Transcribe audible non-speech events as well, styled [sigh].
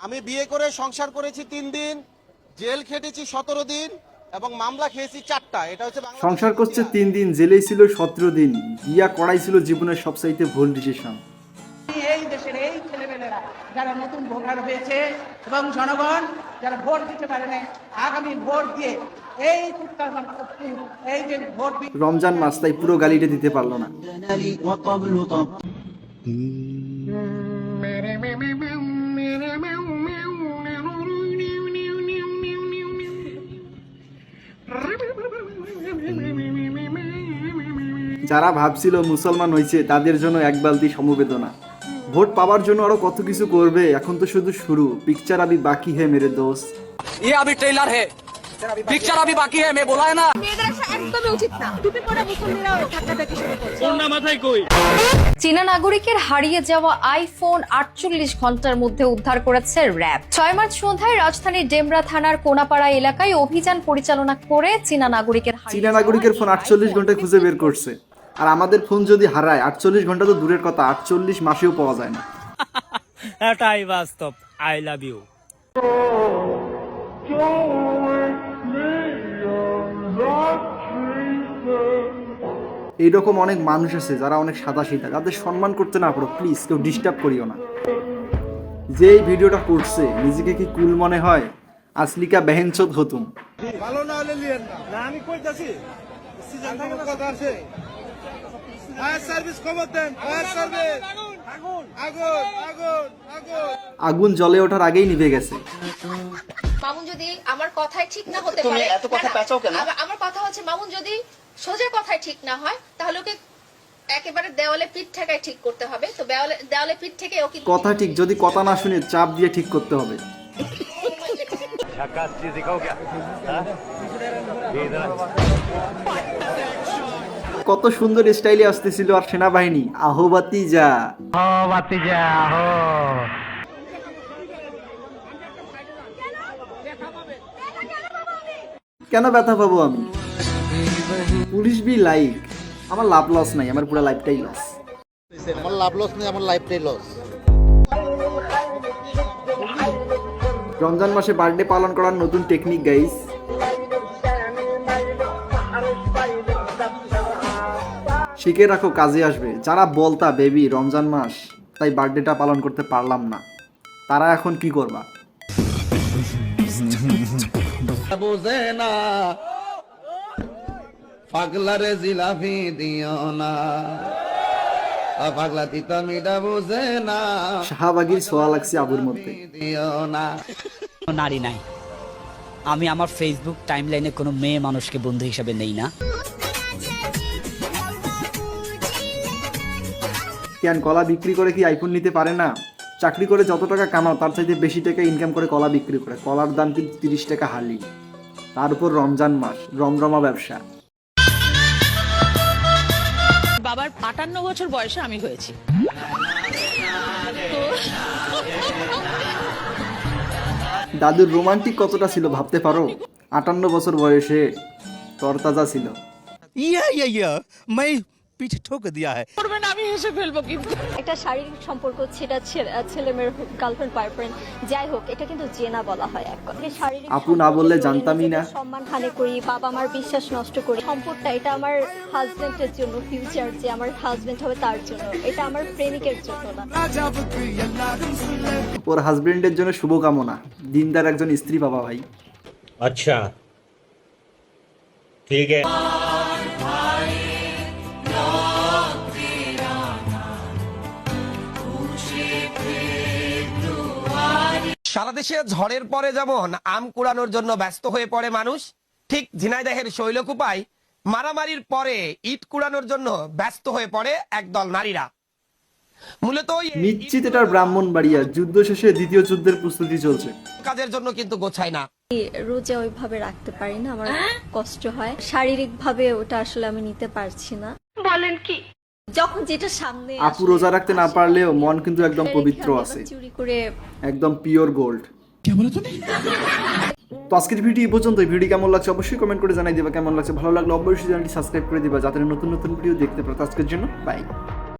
আমি বিয়ে করে সংসার করেছি তিন দিন জেল খেটেছি সতেরো দিন এবং মামলা খেয়েছি চারটা। এটা হচ্ছে সংসার করছে তিন দিন জেলেই ছিল সতেরো দিন। বিয়া করাই ছিল জীবনের সবচাইতে ভুল ডিসিশন এই দেশের এই ছেলেমেয়েরা যারা নতুন ভোটার হয়েছে এবং জনগণ যারা ভোট দিতে পারে না আগামী ভোট দিয়ে এই এই যে ভোট রমজান মাস তাই পুরো গালিটা দিতে পারল না। যারা ভাবছিল মুসলমান হয়েছে তাদের জন্য এক বালতি সমবেদনা ভোট পাওয়ার জন্য আরো কত কিছু করবে এখন তো শুধু শুরু পিকচার আবি বাকি হে মেরে দোস্ত ये अभी ट्रेलर है पिक्चर अभी बाकी है मैं बोला है ना মেয়েদের আসা একদমই উচিত না টুপি পরা মুসল্লিরাও ধাক্কাধাক্কি শুরু করছে চীনা নাগরিকের হারিয়ে যাওয়া আইফোন আটচল্লিশ ঘন্টার মধ্যে উদ্ধার করেছে র্যাব ছয় মার্চ সন্ধ্যায় রাজধানীর ডেমরা থানার কোনাপাড়া এলাকায় অভিযান পরিচালনা করে চীনা নাগরিকের হারিয়ে চীনা যাওয়া নাগরিকের ফোন আটচল্লিশ ঘন্টায় খুঁজে বের করছে আর আমাদের ফোন যদি হারায় আটচল্লিশ ঘণ্টা তো দূরের কথা আটচল্লিশ মাসেও পাওয়া যায় না। [laughs] এটাই বাস্তব। আই লাভ ইউ এইরকম অনেক মানুষ আছে যারা অনেক সাদা সিধা যাদের সম্মান করতে না পারো প্লিজ কেউ ডিস্টার্ব করিও না। যে এই ভিডিওটা করছে নিজেকে কি কুল মনে হয়? আসলিকা বেহেনচোদ হতুম। ভালো না হলে লিয়েন না। না আমি কইতাছি সিজন থেকে কথা আছে ফায়ার সার্ভিস খবর দেন ফায়ার সার্ভিস আগুন আগুন আগুন। আগুন আগুন জ্বলে ওঠার আগেই নিভে গেছে। মামুন যদি আমার কথাই ঠিক না হতে পারে এত কথা পেঁচাও কেন? আমার- কথা হচ্ছে মামুন যদি সোজা কথাই ঠিক না হয় তাহলে ওকে একেবারে দেওয়ালে পিঠ ঠেকায় ঠিক করতে হবে। তো দেওয়ালে দেওয়ালে পিঠ থেকে ওকে কথা ঠিক যদি কথা না শুনে চাপ দিয়ে ঠিক করতে হবে। কত সুন্দর স্টাইলে আসতেছিল আর সেনাবাহিনী। আহোবাতি যা কেন ব্যথা পাবো আমি? Police be like. আমার লাভ লস নাই আমার পুরো লাইফটাই লস। আমার লাভ লস নেই আমার লাইফটাই লস। রমজান মাসে বার্থডে পালন করার নতুন টেকনিক গাইস শিখে রাখো কাজে আসবে। যারা বলতা বেবি রমজান মাস তাই বার্থডেটা পালন করতে পারলাম না। তারা এখন কি করবা? বুঝে না পাগলারে জিলাপি দিও না। পাগলা তিতা মিঠা বুঝে না শাহবাগির সোয়া লাগছে আবুর মধ্যে। দিও না। নারী নাই। আমি আমার ফেসবুক টাইমলাইনে কোনো মেয়ে মানুষকে বন্ধু হিসাবে নেই না। ক্যান কলা বিক্রি করে কি আইফোন নিতে পারে না? চাকরি করে যত টাকা কামাও তার চাইতে বেশি টাকা ইনকাম করে কলা বিক্রি করে। কলার দাম কিন্তু তিরিশ টাকা হালি তার উপর রমজান মাস রমরমা ব্যবসা। বাবার আটান্ন বছর বয়সে আমি হয়েছি। দাদুর রোমান্টিক কতটা ছিল ভাবতে পারো? আটান্ন বছর বয়সে তরতাজা ছিল। ইয়া ইয়া ইয়া মাই পিঠ ঠোকে দিয়া है করবেন আমি হেসে ফেলব কিন্তু। একটা শারীরিক সম্পর্ক সেটা ছেলে মেয়ের গার্লফ্রেন্ড বয়ফ্রেন্ড যাই হোক এটা কিন্তু জেনা বলা হয় এক কথা শারীরিক আপু না বললে জানতামই না। সম্মান হানি করি বাবা আমার বিশ্বাস নষ্ট করি সম্পর্কটা এটা আমার হাজবেন্ডের জন্য ফিউচার যে আমার হাজবেন্ড হবে তার জন্য এটা আমার প্রেমিকের জন্য না। ওর হাজবেন্ডের জন্য শুভকামনা। দিনদার একজন স্ত্রী বাবা ভাই। আচ্ছা ঠিক আছে। সারা দেশে ঝড়ের পরে যেমন আম কুড়ানোর জন্য ব্যস্ত হয়ে পড়ে মানুষ ঠিক ঝিনাইদহের শৈলকুপায় মারামারির পরে ইট কুড়ানোর জন্য ব্যস্ত হয়ে পড়ে একদল নারীরা। মূলত নিশ্চিত এটার বাড়িয়া যুদ্ধ শেষে দ্বিতীয় যুদ্ধের প্রস্তুতি চলছে। কাজের জন্য কিন্তু গোছায় না। রোজা ওইভাবে রাখতে পারি না আমার কষ্ট হয়। শারীরিক ভাবে ওটা আসলে আমি নিতে পারছি না। বলেন কি? যখন যেটা সামনে আপু রোজা রাখতে না পারলেও মন কিন্তু একদম পবিত্র আছে। চুরি করে একদম পিওর গোল্ড তো আজকের ভিডিও এই পর্যন্ত ভিডিও কেমন লাগছে অবশ্যই কমেন্ট করে জানাই দিবা। কেমন লাগছে ভালো লাগলে অবশ্যই চ্যানেলটি সাবস্ক্রাইব করে দিবা। যাতে নতুন নতুন ভিডিও দেখতে পারো। আজকের জন্য বাই